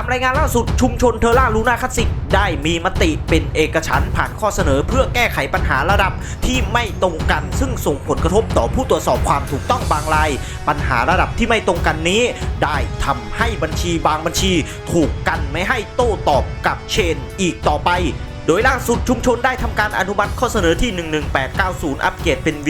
ามรายงานล่าสุดชุมชนเทอร่าลูนาคลาสสิกได้มีมติเป็นเอกฉันท์ผ่านข้อเสนอเพื่อแก้ไขปัญหาระดับที่ไม่ตรงกัน ซึ่งส่งผลกระทบต่อผู้ตรวจสอบความถูกต้องบางราย ปัญหาระดับที่ไม่ตรงกันนี้ ได้ทำให้บัญชีบางบัญชี ถูกกันไม่ให้โต้ตอบกับเชนอีกต่อไป โดยล่าสุดชุมชนได้ทำการอนุมัติข้อเสนอที่ 11890 อัปเกรดเป็น V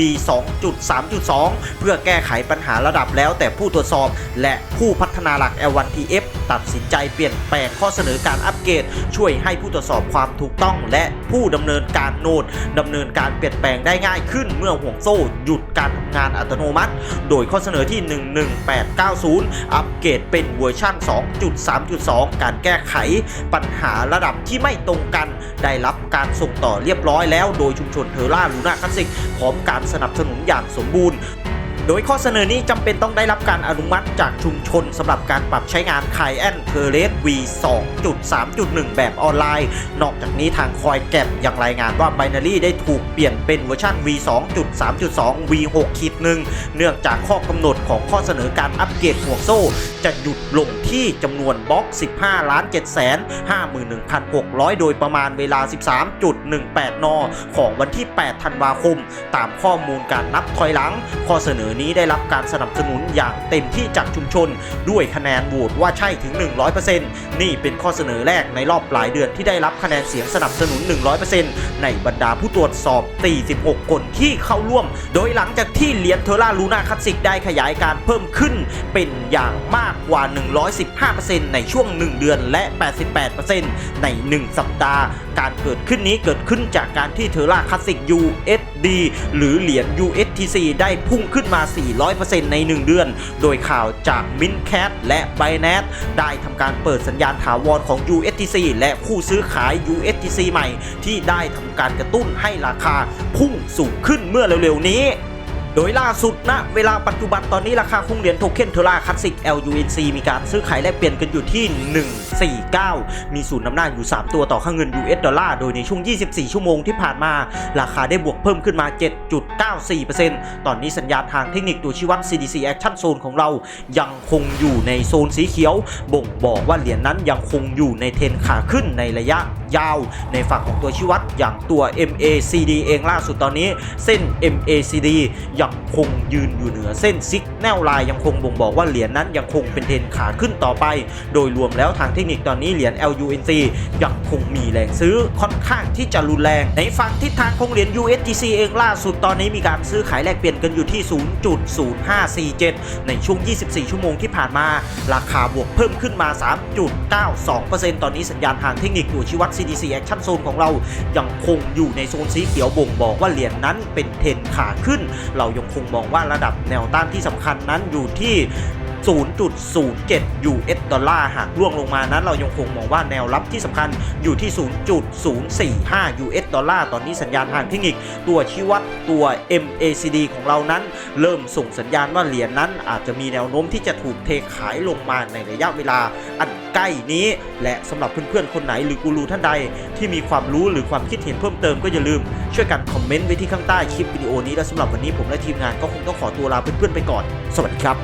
2.3.2 เพื่อแก้ไขปัญหาระดับแล้วแต่ผู้ตรวจสอบ และผู้พัฒนาหลัก L1TF ตัดสินใจเปลี่ยนแปลงข้อเสนอการอัปเกรด ช่วยให้ผู้ตรวจสอบความถูกต้อง และผู้ดำเนินการโนดดำเนินการเปลี่ยนแปลงได้ง่ายขึ้นเมื่อห่วงโซ่หยุดการทำงานอัตโนมัติ โดยข้อเสนอที่ 11890 อัปเกรดเป็นเวอร์ชัน2.3.2 การแก้ไขปัญหาระดับที่ไม่ตรงกันได้ได้รับการส่งต่อเรียบร้อยแล้ว โดยชุมชนเทอร่าลูน่าคลาสสิกพร้อมการสนับสนุนอย่างสมบูรณ์ โดยข้อเสนอนี้จำเป็นต้องได้รับการอนุมัติจากชุมชนสำหรับการปรับใช้งานคายแอนเทเลส V 2.3.1 แบบออนไลน์ นอกจากนี้ทางคอยแก็บยังรายงานว่า Binary ได้ถูกเปลี่ยนเป็นเวอร์ชัน V 2.3.2 V 6ขีดหนึ่งเนื่องจากข้อกำหนดของข้อเสนอการอัปเกรดห่วงโซ่ จะหยุดลงที่จำนวนบล็อก 15ล้าน7 5 51,600 โดยประมาณเวลา 13.18 น ของวันที่ 8 ธันวาคม ตามข้อมูลการนับถอยหลัง ข้อเสนอนี้ได้รับการสนับสนุนอย่างเต็มที่จากชุมชน ด้วยคะแนนโหวตว่าใช่ถึง 100%นี่เป็นข้อเสนอแรกในรอบปลายเดือนที่ได้รับคะแนนเสียงสนับสนุน 100%ในบรรดาผู้ตรวจสอบ 46 คนที่เข้าร่วม โดยหลังจากที่เหรียญเทอร่าลูนาคลาสสิกได้ขยายการเพิ่มขึ้น เป็นอย่างมากกว่า 115%ในช่วง 1 เดือนและ 88%ใน 1 สัปดาห์ การเกิดขึ้นนี้เกิดขึ้นจากการที่เทอร่าคลาสสิก USD หรือเหรียญ USTC ได้พุ่งขึ้นมา 400%ใน 1 เดือน โดยข่าวจาก Mintcat และ Binance ได้ทำการเปิดสัญญาณถาวรของ USTC และผู้ซื้อขาย USTC ใหม่ ที่ได้ทำการกระตุ้นให้ราคาพุ่งสูงขึ้นเมื่อเร็วๆนี้ โดยล่าสุดณเวลาปัจจุบันตอนนี้ราคาคงเหรียญโทเค็นเทอร่าคลาสสิก LUNC มีการซื้อขายแลกเปลี่ยนกันอยู่ที่ 149 มีศูนย์นำหน้าอยู่ 3 ตัวต่อค่าเงิน US ดอลลาร์ โดยในช่วง 24 ชั่วโมงที่ผ่านมา ราคาได้บวกเพิ่มขึ้นมา 7.94%ตอนนี้สัญญาณทางเทคนิคตัวชี้วัด CDC Action Zone ของเรายังคงอยู่ในโซนสีเขียว บ่งบอกว่าเหรียญนั้นยังคงอยู่ในเทรนขาขึ้นในระยะยาว ในฝั่งของตัวชี้วัดอย่างตัว MACD เองล่าสุดตอนนี้เส้น MACD ยังคงยืนอยู่เหนือเส้นซิกแนลไลน์ยังคงบ่งบอกว่าเหรียญนั้นยังคงเป็นเทรนขาขึ้นต่อไป โดยรวมแล้วทางเทคนิคตอนนี้เหรียญ LUNC ยังคงมีแรงซื้อค่อนข้างที่จะรุนแรง ในฝั่งทิศทางของเหรียญ USDC เองล่าสุดตอนนี้มีการซื้อขายแลกเปลี่ยนกันอยู่ที่ 0.0547 ในช่วง 24 ชั่วโมงที่ผ่านมา ราคาบวกเพิ่มขึ้นมา 3.92%ตอนนี้สัญญาณทางเทคนิคตัวชี้วัด CDC Action Zone ของเรายังคงอยู่ในโซนสีเขียวบ่งบอกว่าเหรียญนั้นเป็นเทรนขาขึ้น เรายังคงมองว่าระดับแนวต้านที่สำคัญนั้นอยู่ที่ 0.07 US ดอลลาร์หากล่วงลงมานั้นเรายังคงมองว่าแนวรับที่สำคัญอยู่ที่ 0.045 US ดอลลาร์ตอนนี้สัญญาณทางเทคนิคตัวชี้วัดตัว MACD ของเรานั้น เริ่มส่งสัญญาณว่าเหรียญนั้นอาจจะมีแนวโน้มที่จะถูกเทขายลงมาในระยะเวลาอันใกล้นี้ และสำหรับเพื่อนๆ คนไหนหรือกูรูท่านใด ที่มีความรู้หรือความคิดเห็นเพิ่มเติมก็อย่าลืม ช่วยกันคอมเมนต์ไว้ที่ข้างใต้คลิปวิดีโอนี้และสำหรับวันนี้ผมและทีมงานก็คงต้องขอตัวลาเพื่อนๆไปก่อน สวัสดีครับ